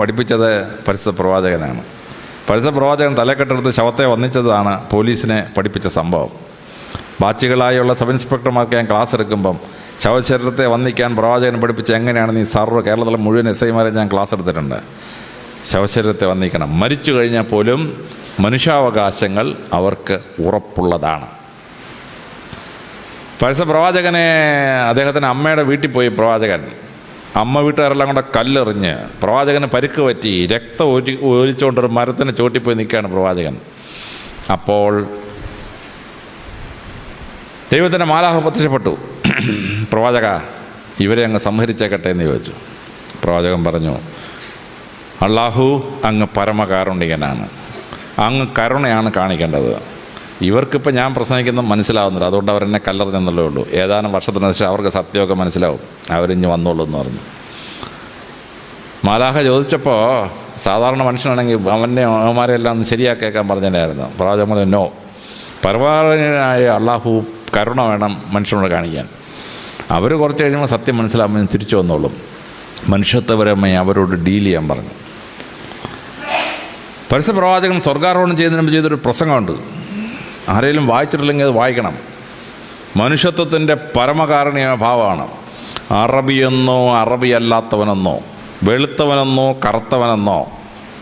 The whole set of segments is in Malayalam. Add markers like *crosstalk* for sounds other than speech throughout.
പഠിപ്പിച്ചത് പരിസ്ഥ പ്രവാചകനാണ്. പരിസ്ഥ പ്രവാചകൻ തലക്കെട്ടെടുത്ത് ശവത്തെ വന്നിച്ചതാണ് പോലീസിനെ പഠിപ്പിച്ച സംഭവം. ബാച്ചുകളായുള്ള സബ് ഇൻസ്പെക്ടർമാർക്ക് ഞാൻ ക്ലാസ് എടുക്കുമ്പം ശവശരീരത്തെ വന്നിക്കാൻ പ്രവാചകൻ പഠിപ്പിച്ച എങ്ങനെയാണ് നീ സർവ കേരളത്തിലെ മുഴുവൻ എസ് ഐമാരെ ഞാൻ ക്ലാസ് എടുത്തിട്ടുണ്ട്. ശവശരീരത്തെ വന്നിക്കണം മരിച്ചു കഴിഞ്ഞാൽ പോലും മനുഷ്യാവകാശങ്ങൾ അവർക്ക് ഉറപ്പുള്ളതാണ്. പരസ്യ പ്രവാചകനെ അദ്ദേഹത്തിന്റെ അമ്മയുടെ വീട്ടിൽ പോയി പ്രവാചകൻ അമ്മ വീട്ടുകാരെല്ലാം കൂടെ കല്ലെറിഞ്ഞ് പ്രവാചകന് പരിക്ക് പറ്റി രക്തം ഒരി ഒലിച്ചുകൊണ്ടൊരു മരത്തിന് ചോട്ടിപ്പോയി നിൽക്കുകയാണ് പ്രവാചകൻ. അപ്പോൾ ദൈവത്തിന്റെ മാലാഹ പ്രത്യക്ഷപ്പെട്ടു. *clears throat* പ്രവാചക ഇവരെ അങ്ങ് സംഹരിച്ചേക്കട്ടെ എന്ന് ചോദിച്ചു. പ്രവാചകൻ പറഞ്ഞു അള്ളാഹു അങ്ങ് പരമകാരുണികനാണ്. അങ്ങ് കരുണയാണ് കാണിക്കേണ്ടത്. ഇവർക്കിപ്പോൾ ഞാൻ പ്രസംഗിക്കുന്ന മനസ്സിലാവുന്നില്ല. അതുകൊണ്ട് അവരെന്നെ കല്ലെറിഞ്ഞെന്നുള്ളേ ഉള്ളൂ. ഏതാനും വർഷത്തിന് ശേഷം അവർക്ക് സത്യമൊക്കെ മനസ്സിലാവും. അവരിഞ്ഞ് വന്നോളൂ എന്ന് പറഞ്ഞു. മാലാഹ ചോദിച്ചപ്പോൾ സാധാരണ മനുഷ്യനാണെങ്കിൽ അവന്റെ അവന്മാരെല്ലാം ഒന്ന് ശരിയാക്കേക്കാൻ പറഞ്ഞിട്ടായിരുന്നു പ്രവാചകൻ നോ. പരമാവനായ അള്ളാഹു കരുണ വേണം മനുഷ്യനോട് കാണിക്കാൻ. അവർ കുറച്ച് കഴിയുമ്പോൾ സത്യം മനസ്സിലാകുമ്പോൾ തിരിച്ചു വന്നോളും. മനുഷ്യത്വപരമായി അവരോട് ഡീൽ ചെയ്യാൻ പറഞ്ഞു. പരസ്യ പ്രവാചകൻ സ്വർഗാരോഹണം ചെയ്യുന്നതിന് മുമ്പ് ചെയ്തൊരു പ്രസംഗമുണ്ട്. ആരെങ്കിലും വായിച്ചിട്ടില്ലെങ്കിൽ അത് വായിക്കണം. മനുഷ്യത്വത്തിന്റെ പരമകാരണീയ ഭാവമാണ്. അറബിയെന്നോ അറബി അല്ലാത്തവനെന്നോ വെളുത്തവനെന്നോ കറുത്തവനെന്നോ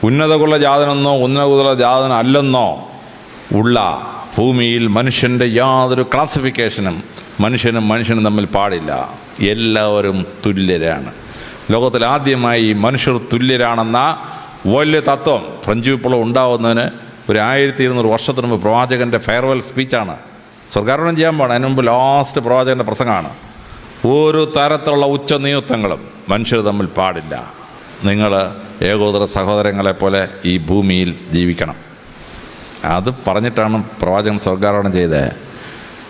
ഉന്നതകുല ജാതനെന്നോ ഉന്നതകുല ജാതൻ അല്ലെന്നോ ഉള്ള ഭൂമിയിൽ മനുഷ്യന്റെ യാതൊരു ക്ലാസിഫിക്കേഷനും മനുഷ്യനും മനുഷ്യനും തമ്മിൽ പാടില്ല. എല്ലാവരും തുല്യരാണ്. ലോകത്തിൽ ആദ്യമായി മനുഷ്യർ തുല്യരാണെന്ന വലിയ തത്വം ഫ്രഞ്ച് വിപ്ലവം ഉണ്ടാവുന്നതിന് ഒരു ആയിരത്തി ഇരുന്നൂറ് വർഷത്തിന് മുമ്പ് പ്രവാചകന്റെ ഫെയർവെൽ സ്പീച്ചാണ്. സ്വർഗാരോഹണം ചെയ്യാൻ പോകണം അതിന് മുമ്പ് ലാസ്റ്റ് പ്രവാചകന്റെ പ്രസംഗമാണ്. ഒരു തരത്തിലുള്ള ഉച്ചനീയത്വങ്ങളും മനുഷ്യർ തമ്മിൽ പാടില്ല. നിങ്ങൾ ഏകോദര സഹോദരങ്ങളെ പോലെ ഈ ഭൂമിയിൽ ജീവിക്കണം. അത് പറഞ്ഞിട്ടാണ് പ്രവാചകൻ സ്വർഗാരോഹണം ചെയ്തത്.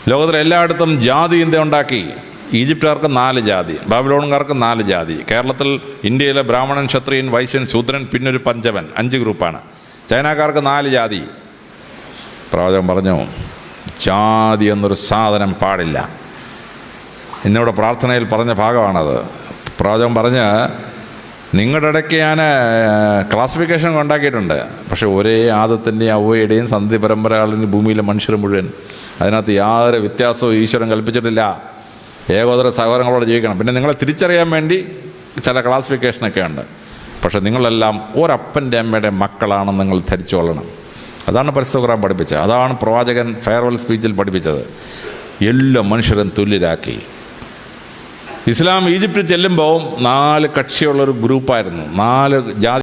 ലോകത്തിലെ എല്ലായിടത്തും ജാതി ഇന്ത്യ ഉണ്ടാക്കി. ഈജിപ്തുകാർക്ക് നാല് ജാതി ബാബിലോണുകാർക്ക് നാല് ജാതി. കേരളത്തിൽ ഇന്ത്യയിലെ ബ്രാഹ്മണൻ ക്ഷത്രിയൻ വൈശ്യൻ ശൂദ്രൻ പിന്നൊരു പഞ്ചവൻ അഞ്ച് ഗ്രൂപ്പാണ്. ചൈനക്കാർക്ക് നാല് ജാതി. പ്രവാചകൻ പറഞ്ഞു ജാതി എന്നൊരു സാധനം പാടില്ല. ഇന്നിവിടെ പ്രാർത്ഥനയിൽ പറഞ്ഞ ഭാഗമാണത്. പ്രവാചകൻ പറഞ്ഞ് നിങ്ങളുടെ ഇടയ്ക്ക് ഞാൻ ക്ലാസിഫിക്കേഷൻ ഉണ്ടാക്കിയിട്ടുണ്ട്. പക്ഷെ ഒരേ ആദത്തിന്റെയും അവയുടെയും സന്ധി പരമ്പരകളിൽ ഭൂമിയിലെ മനുഷ്യർ മുഴുവൻ അതിനകത്ത് യാതൊരു വ്യത്യാസവും ഈശ്വരൻ കൽപ്പിച്ചിട്ടില്ല. ഏകോദര സഹോദരങ്ങളോട് ജീവിക്കണം. പിന്നെ നിങ്ങളെ തിരിച്ചറിയാൻ വേണ്ടി ചില ക്ലാസിഫിക്കേഷനൊക്കെ ഉണ്ട്. പക്ഷെ നിങ്ങളെല്ലാം ഒരപ്പന്റെ അമ്മയുടെ മക്കളാണെന്ന് നിങ്ങൾ ധരിച്ചു കൊള്ളണം. അതാണ് പരിസ്ഥിതി പഠിപ്പിച്ചത്. അതാണ് പ്രവാചകൻ ഫെയർവെൽ സ്പീച്ചിൽ പഠിപ്പിച്ചത്. എല്ലാ മനുഷ്യരും തുല്യരാക്കി. ഇസ്ലാം ഈജിപ്തിൽ ചെല്ലുമ്പോൾ നാല് കക്ഷിയുള്ളൊരു ഗ്രൂപ്പായിരുന്നു. നാല് ജാതി